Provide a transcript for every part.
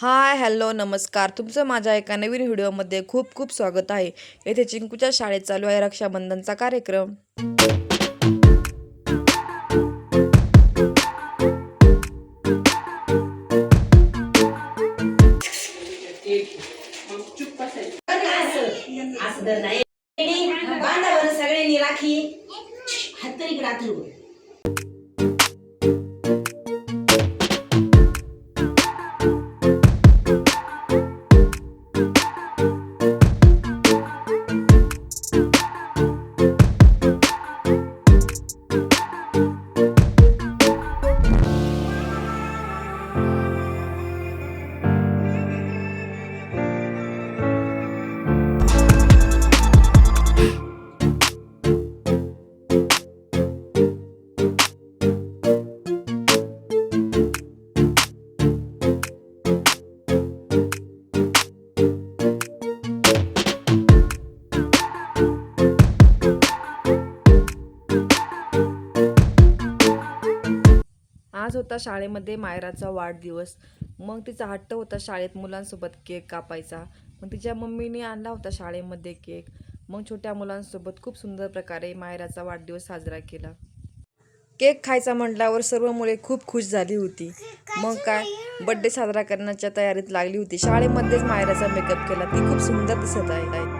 Hi hello नमस्कार. तुमचं माझ्या एका नवीन व्हिडिओमध्ये खूप खूप स्वागत आहे. येथे चिंकूच्या शाळेत चालू आहे रक्षाबंधनचा कार्यक्रम. सगळ्यांनी राखी. हात तरी आज होता शाळेमध्ये मायराचा वाढदिवस. मग तिचा हट्ट होता शाळेत मुलांसोबत केक कापायचा. मग तिच्या मम्मीने आणला होता शाळेमध्ये केक. मग छोट्या मुलांसोबत खूप सुंदर प्रकारे मायराचा वाढदिवस साजरा केला. केक खायचा म्हटल्यावर सर्व मुले खूप खुश झाली होती. मग काय बड्डे साजरा करण्याच्या तयारीत लागली होती. शाळेमध्येच मायराचा मेकअप केला. ती खूप सुंदर दिसत आहे.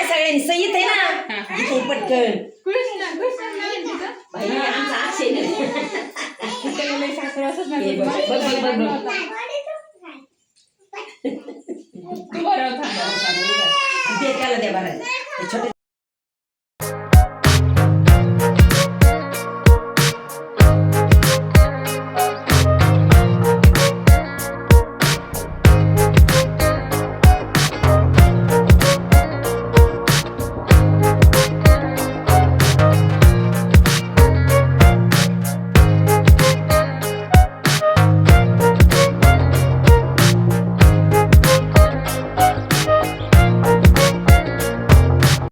हा. इकडे बघा सगळ्यांनी संगीत आहे ना इथे पटकन बाई, आमचा अक्षय नाही. हे बघ, बघ, बघ, बघ, बघ. दे त्याला दे बरं. ते छोटे